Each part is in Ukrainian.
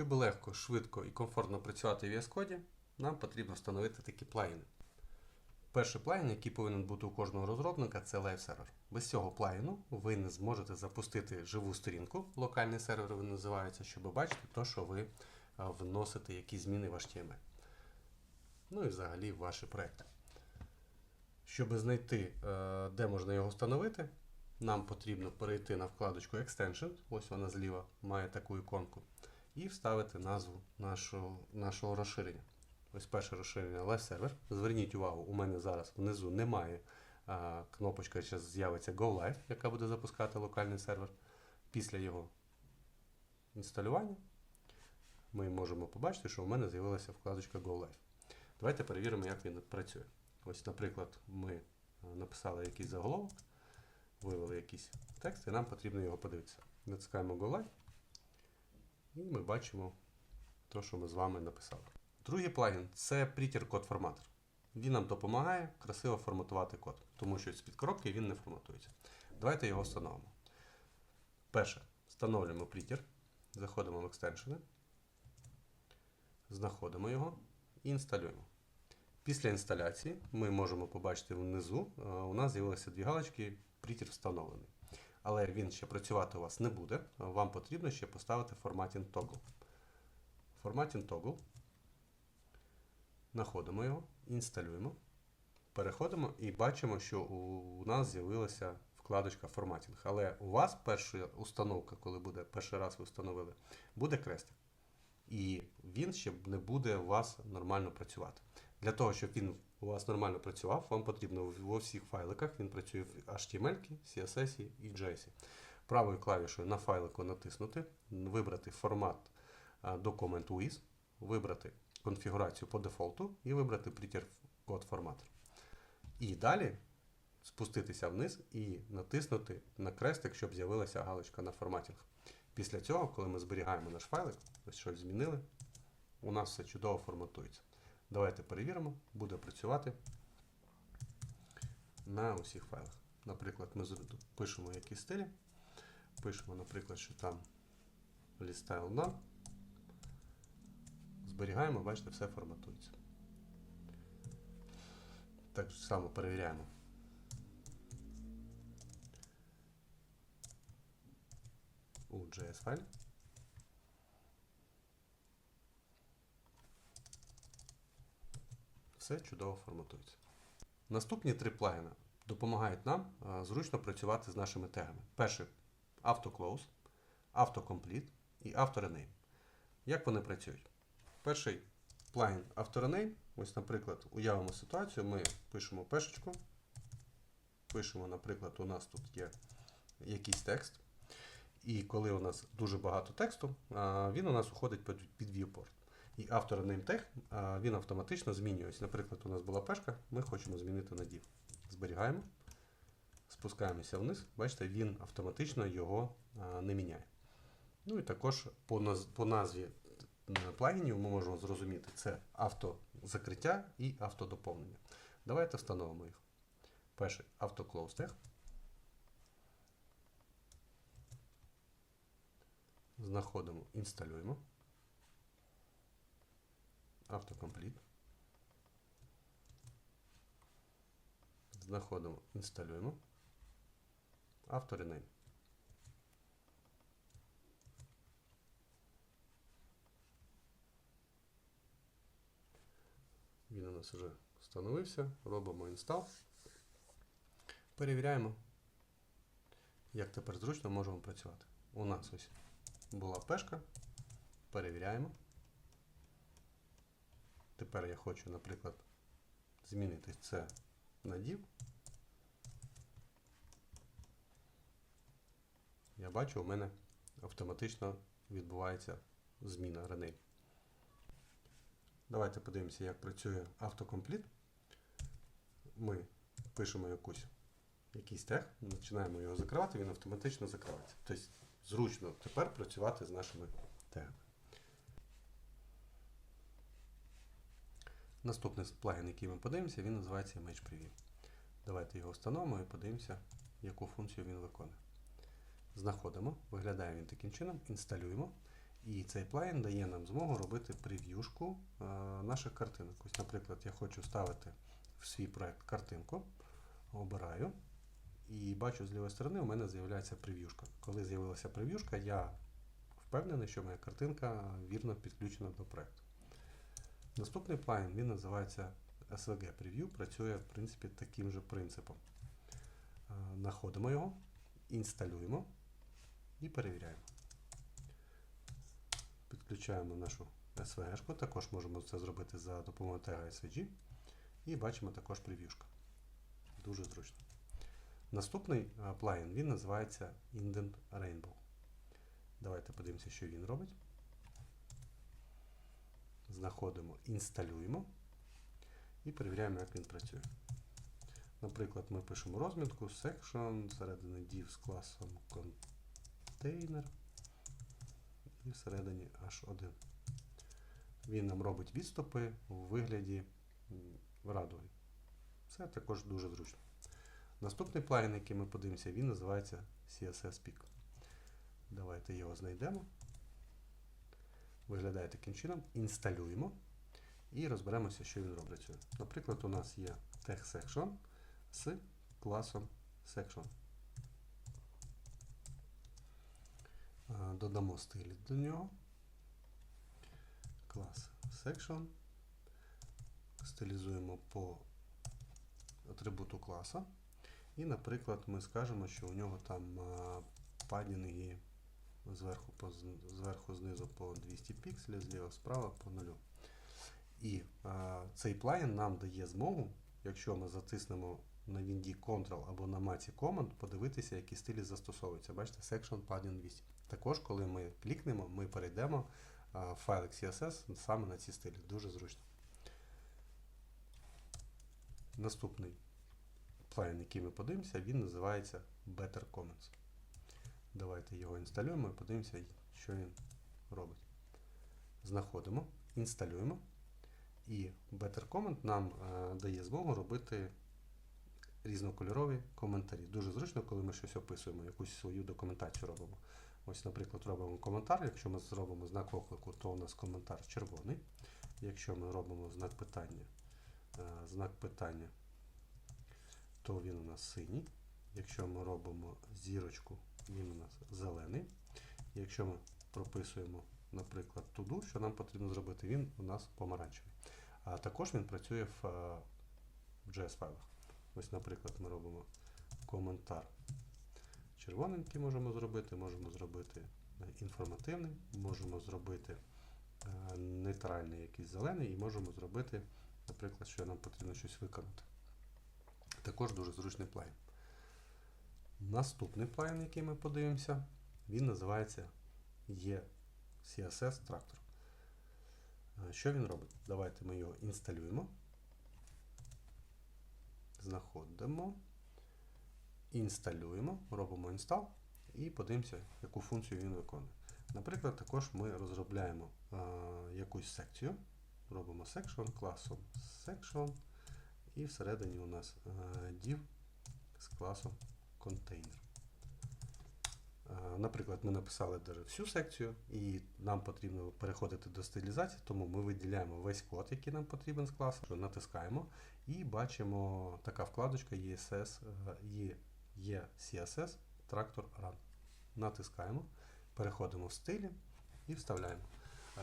Щоб легко, швидко і комфортно працювати в VS Code, нам потрібно встановити такі плагіни. Перший плагін, який повинен бути у кожного розробника, це Live Server. Без цього плагіну ви не зможете запустити живу сторінку, локальний сервер він називається, щоб бачити те, що ви вносите якісь зміни в HTML. Ну і взагалі ваші проекти. Щоб знайти, е, де можна його встановити, нам потрібно перейти на вкладочку Extension, ось вона зліва має таку іконку, і вставити назву нашого, нашого розширення. Ось перше розширення Live Server. Зверніть увагу, у мене зараз внизу немає а, кнопочка, зараз з'явиться Go Live, яка буде запускати локальний сервер. Після його інсталювання ми можемо побачити, що у мене з'явилася вкладочка Go Live. Давайте перевіримо, як він працює. Ось, наприклад, ми написали якийсь заголовок, вивели якийсь текст, і нам потрібно його подивитися. Натискаємо Go Live, і ми бачимо те, що ми з вами написали. Другий плагін це Prettier Code Formatter. Він нам допомагає красиво форматувати код, тому що з-під коробки він не форматується. Давайте його встановимо. Перше, встановлюємо Prettier, заходимо в екстеншени, знаходимо його і інсталюємо. Після інсталяції ми можемо побачити внизу, е, у нас з'явилися дві галочки Prettier встановлений. Але він ще працювати у вас не буде. Вам потрібно ще поставити Formatting Toggle. Formatting Toggle. Знаходимо його, інсталюємо, переходимо і бачимо, що у нас з'явилася вкладочка форматінг. Але у вас перша установка, коли буде перший раз ви встановили, буде крестик. І він ще не буде у вас нормально працювати. Для того, щоб він у вас нормально працював, вам потрібно во всіх файликах, він працює в HTML, CSS і JS. Правою клавішою на файлику натиснути, вибрати формат Document with, вибрати конфігурацію по дефолту і вибрати Prettier Code Formatter. І далі спуститися вниз і натиснути на крестик, щоб з'явилася галочка на форматінг. Після цього, коли ми зберігаємо наш файлик, ось щось змінили, у нас все чудово форматується. Давайте перевіримо, буде працювати на усіх файлах. Наприклад, ми пишемо якісь стилі. Пишемо, наприклад, що там listyle none. Зберігаємо, бачите, все форматується. Так само перевіряємо. У JS файлі. Все чудово форматується. Наступні три плагіни допомагають нам зручно працювати з нашими тегами. Перший AutoClose, AutoComplete і AutoRename. Як вони працюють? Перший плагін AutoRename. Ось, наприклад, уявимо ситуацію, ми пишемо пешечку. Пишемо, наприклад, у нас тут є якийсь текст. І коли у нас дуже багато тексту, він у нас уходить під viewport. І AutoRename тег він автоматично змінюється. Наприклад, у нас була пешка, ми хочемо змінити на div. Зберігаємо, спускаємося вниз. Бачите, він автоматично його не міняє. Ну і також по назві плагінів ми можемо зрозуміти, це автозакриття і автодоповнення. Давайте встановимо їх. Перший автоклоуз тег. Знаходимо, інсталюємо. Автокомпліт. Знаходимо, інсталюємо. Авторенейм. Він у нас вже встановився. Робимо інстал. Перевіряємо, як тепер зручно можемо працювати. У нас ось була пешка. Перевіряємо. Тепер я хочу, наприклад, змінити це на div. Я бачу, у мене автоматично відбувається зміна rename. Давайте подивимося, як працює автокомпліт. Ми пишемо якусь, якийсь тег, починаємо його закривати, він автоматично закривається. Тобто зручно тепер працювати з нашими тегами. Наступний плагін, який ми подивимося, він називається Image Preview. Давайте його встановимо і подивимося, яку функцію він виконує. Знаходимо, виглядає він таким чином, інсталюємо. І цей плагін дає нам змогу робити прев'юшку е, наших картинок. Ось, наприклад, я хочу ставити в свій проект картинку, обираю і бачу з лівої сторони у мене з'являється прев'юшка. Коли з'явилася прев'юшка, я впевнений, що моя картинка вірно підключена до проекту. Наступний плагін він називається SVG Preview, працює в принципі таким же принципом. Е, Знаходимо його, інсталюємо і перевіряємо. Підключаємо нашу SVG, також можемо це зробити за допомогою тега SVG. І бачимо також прев'юшка. Дуже зручно. Наступний е, плагін він називається Indent Rainbow. Давайте подивимося, що він робить. Знаходимо, інсталюємо і перевіряємо, як він працює. Наприклад, ми пишемо розмітку section, всередині div з класом container і всередині H1. Він нам робить відступи у вигляді радуги. Це також дуже зручно. Наступний плагін, який ми подивимося, він називається CSS Peak. Давайте його знайдемо. Виглядає таким чином. Інсталюємо і розберемося, що він робить. Наприклад, у нас є text section з класом section. Е, Додамо стилі до нього. Клас section. Стилізуємо по атрибуту класа. І, наприклад, ми скажемо, що у нього там а, падінги зверху, по, зверху знизу по 200 пікселів, зліва справа по 0. І а, цей плагін нам дає змогу, якщо ми затиснемо на Вінді Ctrl або на маці Command, подивитися, які стилі застосовуються. Бачите, Section Plugin 200. Також, коли ми клікнемо, ми перейдемо в файлик CSS саме на ці стилі. Дуже зручно. Наступний плагін, який ми подивимося, він називається Better Comments. Давайте його інсталюємо і подивимося, що він робить. Знаходимо, інсталюємо. І Better Comment нам е, дає змогу робити різнокольорові коментарі. Дуже зручно, коли ми щось описуємо, якусь свою документацію робимо. Ось, наприклад, робимо коментар. Якщо ми зробимо знак оклику, то у нас коментар червоний. Якщо ми робимо знак питання, е, знак питання, то він у нас синій. Якщо ми робимо зірочку, він у нас зелений. Якщо ми прописуємо, наприклад, туду, що нам потрібно зробити, він у нас помаранчевий. А також він працює в, е, в JS-файлах. Ось, наприклад, ми робимо коментар червоненький можемо зробити, можемо зробити е, інформативний, можемо зробити е, нейтральний якийсь зелений і можемо зробити, наприклад, що нам потрібно щось виконати. Також дуже зручний плагін. Наступний плагін, який ми подивимося, він називається eCSS Tractor. Е, Що він робить? Давайте ми його інсталюємо. Знаходимо, інсталюємо, робимо інстал і подивимося, яку функцію він виконує. Наприклад, також ми розробляємо е, якусь секцію. Робимо section класом section, і всередині у нас е, div з класом Е, Наприклад, ми написали даже всю секцію, і нам потрібно переходити до стилізації, тому ми виділяємо весь код, який нам потрібен з класу, що натискаємо, і бачимо така вкладочка ESS, е, є- CSS Run. Натискаємо, переходимо в стилі і вставляємо.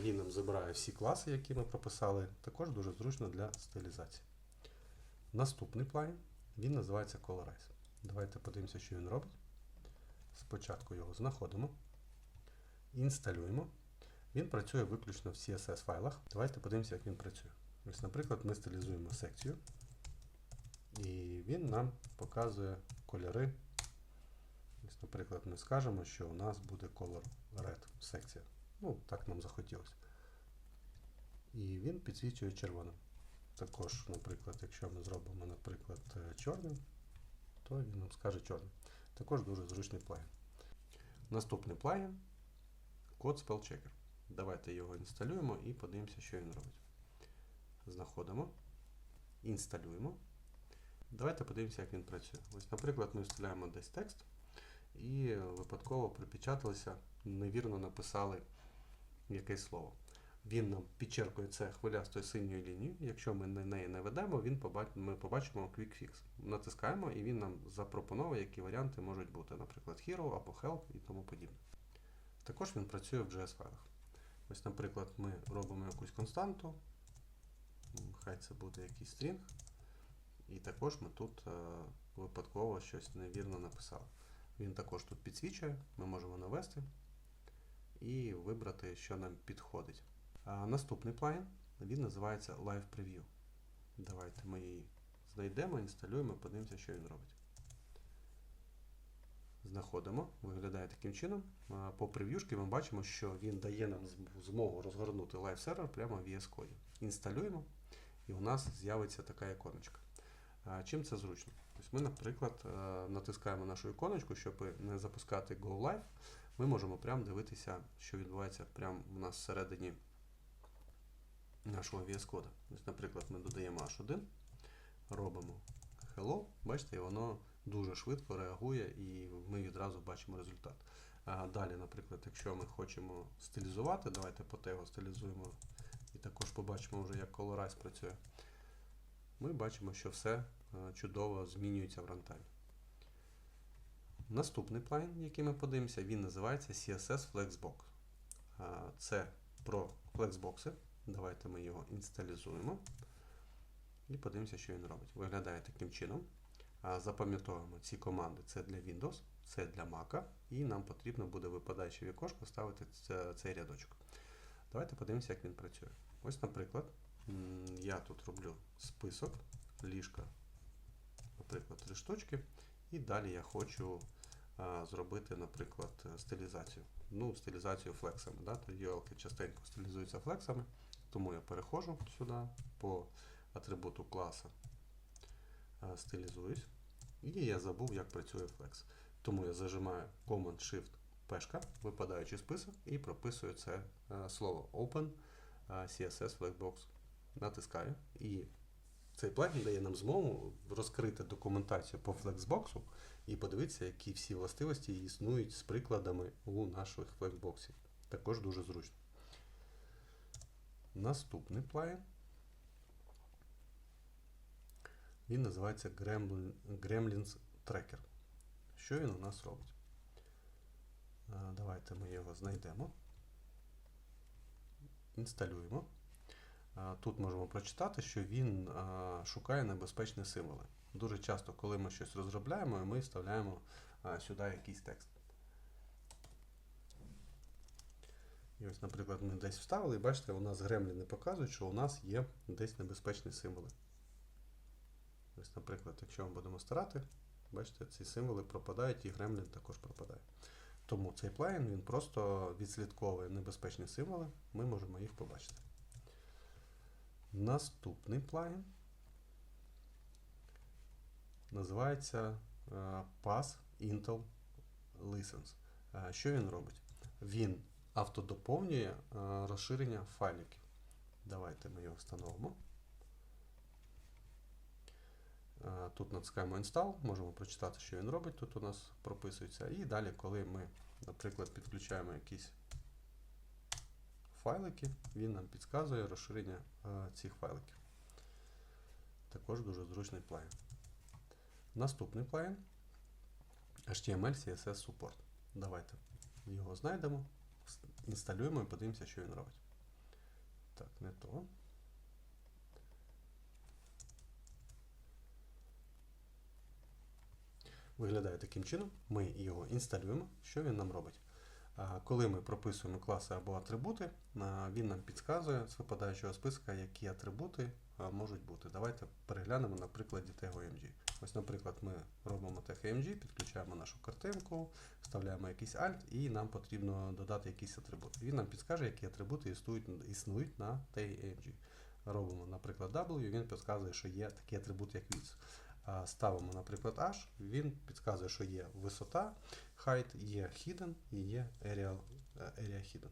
Він нам забирає всі класи, які ми прописали, також дуже зручно для стилізації. Наступний плагін, він називається Colorize. Давайте подивимося, що він робить. Спочатку його знаходимо, інсталюємо. Він працює виключно в CSS файлах. Давайте подивимося, як він працює. Ось, наприклад, ми стилізуємо секцію, і він нам показує кольори. Ось, наприклад, ми скажемо, що у нас буде color red секція. Ну, так нам захотілося. І він підсвічує червоним. Також, наприклад, якщо ми зробимо, наприклад, е, чорним, то він нам скаже чорним. Також дуже зручний плагін. Наступний плагін код Spellchecker. Давайте його інсталюємо і подивимося, що він робить. Знаходимо, інсталюємо. Давайте подивимося, як він працює. Ось, наприклад, ми вставляємо десь текст і випадково припечаталися, невірно написали якесь слово. Він нам підчеркує це хвилястою синьою лінією. Якщо ми на неї не ведемо, він побач... ми побачимо Quick Fix. Натискаємо, і він нам запропонує, які варіанти можуть бути, наприклад, Hero або Help і тому подібне. Також він працює в JS файлах. Ось, наприклад, ми робимо якусь константу, хай це буде якийсь стрінг, і також ми тут е, випадково щось невірно написали. Він також тут підсвічує, ми можемо навести і вибрати, що нам підходить. Наступний плагін він називається Live Preview. Давайте ми її знайдемо, інсталюємо, подивимося, що він робить. Знаходимо, виглядає таким чином. По прев'юшки ми бачимо, що він дає нам змогу розгорнути лайв сервер прямо в VS Code. Інсталюємо, і у нас з'явиться така іконочка. Чим це зручно? Ось ми, наприклад, натискаємо нашу іконочку, щоб не запускати Go Live. Ми можемо прямо дивитися, що відбувається прямо у нас всередині нашого VS Code. Наприклад, ми додаємо H1, робимо Hello, бачите, і воно дуже швидко реагує, і ми відразу бачимо результат. А далі, наприклад, якщо ми хочемо стилізувати, давайте по tego стилізуємо і також побачимо вже, як Colorize працює. Ми бачимо, що все е, чудово змінюється в рантаймі. Наступний плагін, який ми подивимося, він називається CSS Flexbox. Це про флексбокси. Давайте ми його інсталізуємо і подивимося, що він робить. Виглядає таким чином. Запам'ятовуємо ці команди. Це для Windows, це для Mac, і нам потрібно буде випадаючи вікошко ставити цей рядочок. Давайте подивимося, як він працює. Ось, наприклад, я тут роблю список, ліжка, наприклад, три штучки. І далі я хочу зробити, наприклад, стилізацію. Ну, стилізацію флексами. Да? Тоді UL частенько стилізуються флексами. Тому я переходжу сюди по атрибуту класа, стилізуюсь. І я забув, як працює флекс. Тому я зажимаю Command-Shift пешка, випадаючий список, і прописую це е, слово Open е, CSS Flexbox. Натискаю. І цей плагін дає нам змогу розкрити документацію по Flexbox і подивитися, які всі властивості існують з прикладами у наших флексбоксів. Також дуже зручно. Наступний плагін. Він називається Gremlin, Gremlins Tracker. Що він у нас робить? Давайте ми його знайдемо. Інсталюємо. Тут можемо прочитати, що він шукає небезпечні символи. Дуже часто, коли ми щось розробляємо, ми вставляємо сюди якийсь текст. І ось, наприклад, ми десь вставили, і бачите, у нас гремліни показують, що у нас є десь небезпечні символи. Ось, наприклад, якщо ми будемо старати, бачите, ці символи пропадають і гремлін також пропадає. Тому цей плагін він просто відслідковує небезпечні символи, ми можемо їх побачити. Наступний плагін називається е, Pass Intel Listens. Е, Що він робить? Він автодоповнює е, розширення файликів. Давайте ми його встановимо. Е, Тут натискаємо Install, можемо прочитати, що він робить. Тут у нас прописується. І далі, коли ми, наприклад, підключаємо якісь файлики, він нам підказує розширення е, цих файликів. Також дуже зручний плагін. Наступний плагін HTML CSS Support. Давайте його знайдемо, інсталюємо і подивимося, що він робить. Так, не то. Виглядає таким чином. Ми його інсталюємо. Що він нам робить? Коли ми прописуємо класи або атрибути, він нам підказує з випадаючого списка, які атрибути можуть бути. Давайте переглянемо на прикладі TagOMG. Ось, наприклад, ми робимо TagOMG, підключаємо нашу картинку, вставляємо якийсь alt, і нам потрібно додати якийсь атрибут. Він нам підскаже, які атрибути існують, існують на TagOMG. Робимо, наприклад, W, він підказує, що є такий атрибут, як width. Ставимо, наприклад, H, він підказує, що є висота, height, є hidden і є area, area hidden.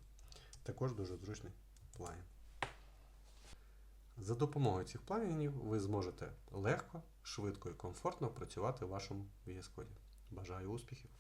Також дуже зручний плагін. За допомогою цих плагінів ви зможете легко, швидко і комфортно працювати в вашому VS Code. Бажаю успіхів!